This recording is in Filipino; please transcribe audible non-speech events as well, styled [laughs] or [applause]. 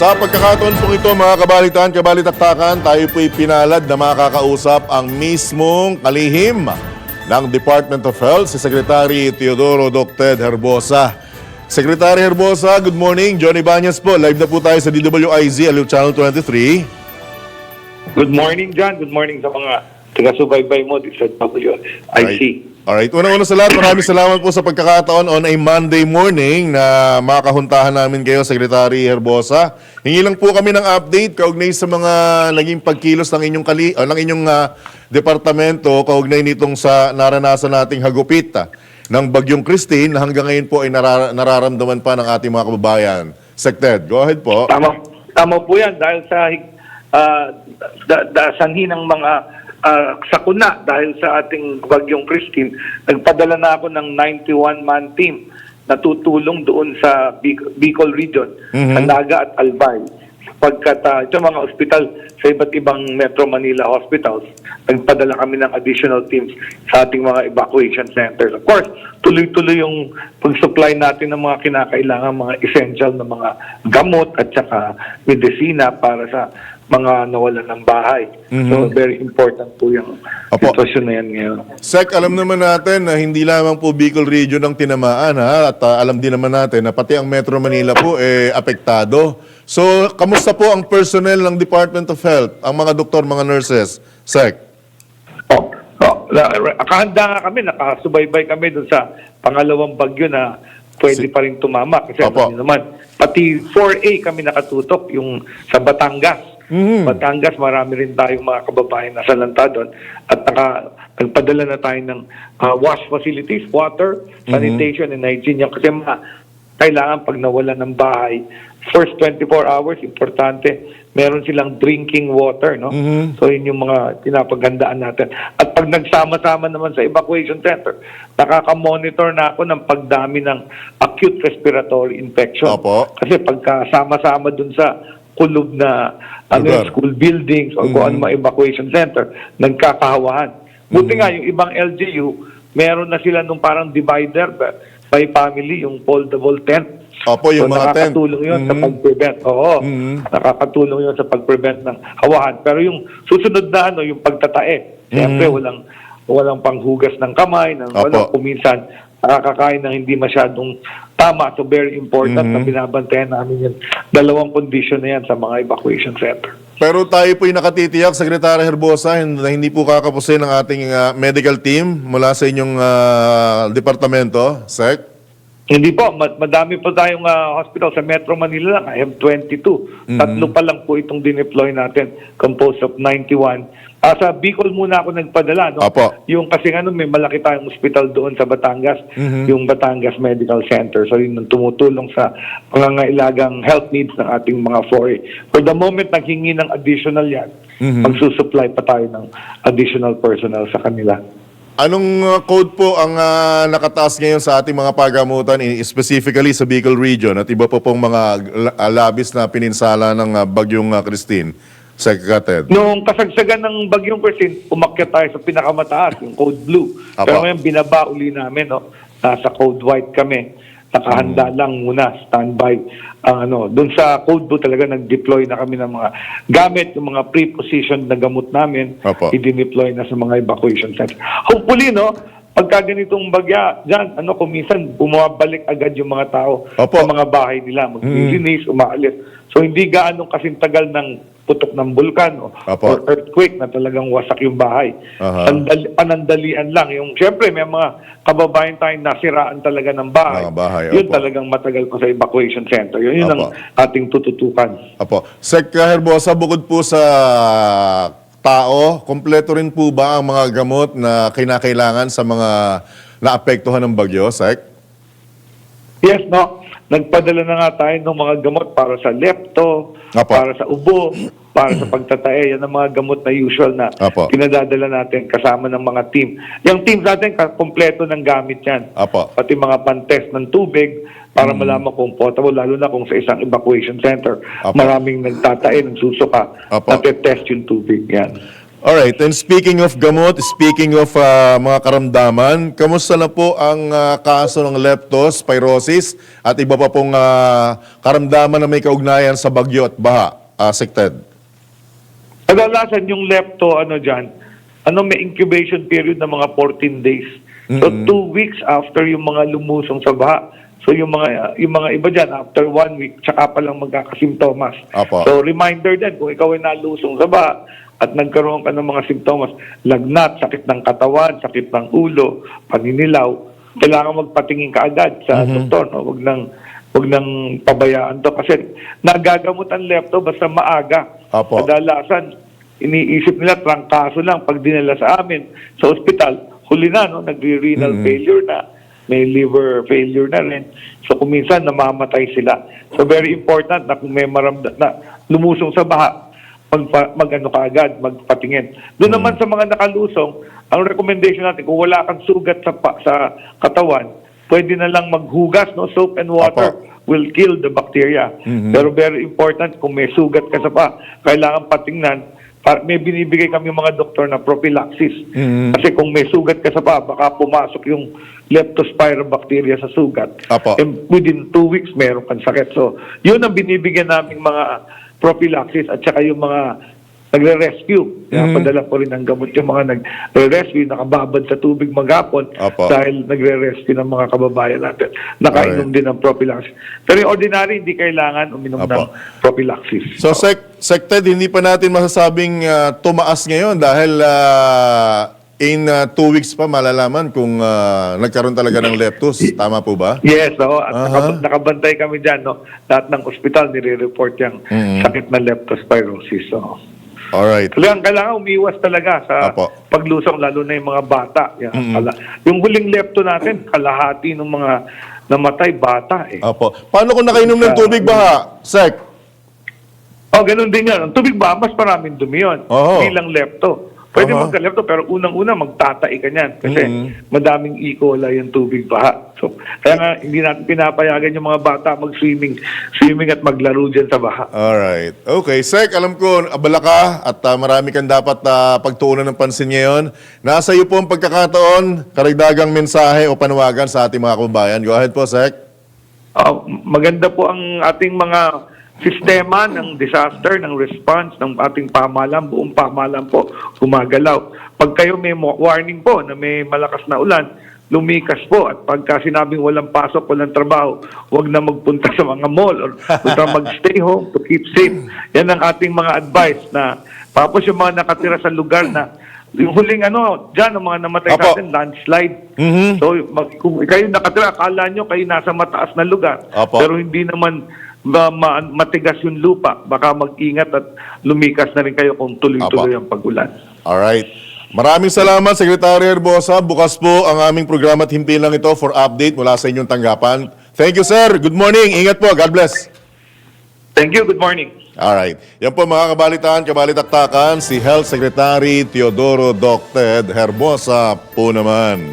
Sa pagkakataon po ito mga kabalitan, kabalitaktakan, tayo po'y pinalad na makakausap ang mismong kalihim ng Department of Health, si Secretary Teodoro Dr. Herbosa. Secretary Herbosa, good morning. Johnny Banyas po. Live na po tayo sa DWIZ, Aliw Channel 23. Good morning, John. Good morning sa mga taga-subaybay mo sa WIC. Alright. Una-una sa lahat, maraming salamat po sa pagkakataon on a Monday morning na makahuntahan namin kayo, Secretary Herbosa. Hingi lang po kami ng update kaugnay sa mga naging pagkilos ng inyong, kali, o, ng inyong ah, departamento kaugnay nitong sa naranasan nating hagupit ah, ng Bagyong Christine na hanggang ngayon po ay narara- nararamdaman pa ng ating mga kababayan. Sected, go ahead po. Tama, tama po yan dahil sa uh, da, da, sanhi ng mga ah, sakuna dahil sa ating bagyong Christine, nagpadala na ako ng 91-man team na tutulong doon sa Bic- Bicol region, Mhm. sa Naga at Albay. Pagkat uh, ito mga ospital sa iba't ibang Metro Manila hospitals, nagpadala kami ng additional teams sa ating mga evacuation centers. Of course, tuloy-tuloy yung pag-supply natin ng mga kinakailangan, mga essential na mga gamot at saka medisina para sa mga nawalan ng bahay. So, very important po yung Opo. sitwasyon na yan ngayon. Sec, alam naman natin na hindi lamang po Bicol Region ang tinamaan ha? at ah, alam din naman natin na pati ang Metro Manila po eh apektado. So, kamusta po ang personnel ng Department of Health, ang mga doktor, mga nurses? Sec. Oh, oh, na- nakahanda nga kami, nakasubaybay kami dun sa pangalawang bagyo na pwede pa rin tumama. Kasi Opo. naman, pati 4A kami nakatutok, yung sa Batangas. Mhm. Batangas, marami rin tayong mga kababayan na salanta doon. At naka, nagpadala na tayo ng ah, wash facilities, water, sanitation, and hygiene. Yan. Kasi mga, kailangan pag nawala ng bahay, first 24 hours, importante, meron silang drinking water, no? Mhm. So yun yung mga pinapaghandaan natin. At pag nagsama-sama naman sa evacuation center, nakaka-monitor na ako ng pagdami ng acute respiratory infection. Opo. Kasi pagka sama-sama dun sa kulob na ano, Lugar. school buildings o kung ano mga evacuation center, nagkakahawahan. Buti nga, yung ibang LGU, meron na sila nung parang divider by family, yung foldable tent. Opo, yung so, mga tent. nakakatulong yun sa Mhm. pag-prevent. Oo. Mhm. Nakakatulong yun sa pag-prevent ng hawahan. Pero yung susunod na ano, yung pagtatae. Siyempre, walang walang panghugas ng kamay, ng, Opo. walang kuminsan nakakakain ng hindi masyadong tama. So very important na binabantayan namin yung dalawang condition na yan sa mga evacuation center. Pero tayo po'y nakatitiyak, Secretary Herbosa, na hindi po kakapusin ang ating ah, medical team mula sa inyong ah, departamento, Sec. Hindi po, ma- madami po tayong ah, hospital sa Metro Manila lang. I have 22. Tatlo pa lang po itong dineploy natin, composed of 91. Ah, sa Bicol muna ako nagpadala. No? Apo. Yung kasi ano, may malaki tayong hospital doon sa Batangas, yung Batangas Medical Center. So yun ang tumutulong sa pangangailagang health needs ng ating mga 4A. For the moment, naghingi ng additional yan. Magsusupply pa tayo ng additional personnel sa kanila. Anong ah, code po ang ah, nakataas ngayon sa ating mga pagamutan, i- specifically sa Bicol Region at iba po pong mga la- labis na pininsala ng ah, Bagyong ah, Christine, Secretary? Noong kasagsagan ng Bagyong Christine, umakyat tayo sa pinakamataas, yung code blue. Apo. Pero ngayon, binaba uli namin, no? nasa code white kami. Nakahanda lang muna, standby. Ang ano, doon sa code blue talaga nag-deploy na kami ng mga gamit, yung mga pre-positioned na gamot namin, Apo. i-deploy na sa mga evacuation centers. Hopefully, no, pagka ganitong bagya, dyan, ano, kumisan, bumabalik agad yung mga tao Opo. sa mga bahay nila, maglilinis, umaalis. So, hindi gaano kasing tagal ng putok ng bulkan o, Opo. or earthquake na talagang wasak yung bahay. Aha. Sandali- panandalian lang. Yung, Siyempre, may mga kababayan tayong nasiraan talaga ng bahay. Mga bahay, Yun opo. talagang matagal pa sa evacuation center. Yun, yun Opo. ang ating tututukan. Apo. Sec Herbosa, bukod po sa tao, kompleto rin po ba ang mga gamot na kinakailangan sa mga naapektuhan ng bagyo, Sec? Yes, no. Nagpadala na nga tayo ng mga gamot para sa lepto, Apo. para sa ubo, [clears throat] para sa pagtatae. Yan ang mga gamot na usual na Apo. pinadadala natin kasama ng mga team. Yung team natin, kompleto ng gamit yan. Apo. Pati mga pantest ng tubig para malaman kung potable, lalo na kung sa isang evacuation center, Apo. maraming nagtatae, nagsusuka, natetest yung tubig. Yan. Alright, and speaking of gamot, speaking of ah, mga karamdaman, kamusta na po ang ah, kaso ng leptospirosis at iba pa pong ah, karamdaman na may kaugnayan sa bagyo at baha, uh, Ted? Kadalasan yung lepto, ano dyan, ano may incubation period na mga 14 days. So, two weeks after yung mga lumusong sa baha. So, yung mga yung mga iba dyan, after one week, tsaka pa lang magkakasimptomas. Apo. So, reminder din, kung ikaw ay nalusong sa baha at nagkaroon ka ng mga simptomas, lagnat, sakit ng katawan, sakit ng ulo, paninilaw, kailangan magpatingin ka agad sa doktor. No? Wag nang wag nang pabayaan to kasi nagagamot ang lepto basta maaga. Apo. Kadalasan, iniisip nila trangkaso lang pag dinala sa amin sa ospital, huli na, no? nagre-renal failure na, may liver failure na rin. So kuminsan namamatay sila. So very important na kung may maramda na lumusong sa baha, magpa, mag-ano ka agad, magpatingin. Doon naman sa mga nakalusong, ang recommendation natin, kung wala kang sugat sa, pa, sa katawan, pwede na lang maghugas, no? Soap and water Apo. Will kill the bacteria. Pero very important, kung may sugat ka sa pa, kailangan patingnan. Pa- May binibigay kami mga doktor na prophylaxis. Kasi kung may sugat ka sa pa, baka pumasok yung leptospirobacteria sa sugat. Apo. And within two weeks, meron kang sakit. So, yun ang binibigyan naming mga prophylaxis at saka yung mga nagre-rescue. Kaya padala po rin ng gamot yung mga nagre-rescue, nakababad sa tubig maghapon Apo. dahil nagre-rescue ng mga kababayan natin. Nakainom din ng prophylaxis. Pero yung ordinary, hindi kailangan uminom Apo. ng prophylaxis. So, Sec, Sec Ted, hindi pa natin masasabing ah, tumaas ngayon dahil ah, in ah, two weeks pa malalaman kung ah, nagkaroon talaga ng leptos. Tama po ba? Yes, oo. At nakab- nakabantay kami dyan. No? Lahat ng ospital nire-report yung sakit na leptospirosis. So. Alright. Kailangan, kailangan umiwas talaga sa Apo. paglusong, lalo na yung mga bata. Yan, kala- yung huling lepto natin, kalahati ng mga namatay, bata eh. Apo. Paano kung nakainom ng tubig baha, Sec? Oh, ganun din yan. Ang tubig ba, mas maraming dumi yun. Oo. Bilang lepto. Pwede Aha. magka-lepto, pero unang-una magtatai ka niyan. Kasi Mhm. madaming E. coli yung tubig baha. So, kaya nga, hindi natin pinapayagan yung mga bata mag-swimming swimming at maglaro dyan sa baha. Alright. Okay, Sec, alam ko, abala ka at ah, marami kang dapat ah, pagtuunan ng pansin ngayon. Nasa iyo po ang pagkakataon, karagdagang mensahe o panawagan sa ating mga kababayan. Go ahead po, Sec. Ah, maganda po ang ating mga sistema ng disaster, ng response ng ating pamahalaan, buong pamahalaan po gumagalaw. Pag kayo may warning po na may malakas na ulan, lumikas po at pagka sinabing walang pasok, walang trabaho, huwag na magpunta [laughs] sa mga mall or punta mag-stay home to keep safe. Yan ang ating mga advice na tapos yung mga nakatira sa lugar na yung huling ano, dyan, ang mga namatay Apo. sa atin, landslide. Mhm. So, mag- kung kayo nakatira, akala nyo kayo nasa mataas na lugar. Apo. Pero hindi naman ma- ma- matigas yung lupa. Baka mag-ingat at lumikas na rin kayo kung tuloy-tuloy Apo. ang pagulan. Alright. Maraming salamat, Secretary Herbosa. Bukas po ang aming programa at himpilan ito for update mula sa inyong tanggapan. Thank you, sir. Good morning. Ingat po. God bless. Thank you. Good morning. Alright. Yan po mga kabalitaan, kabalitaktakan, si Health Secretary Teodoro Docted Herbosa po naman.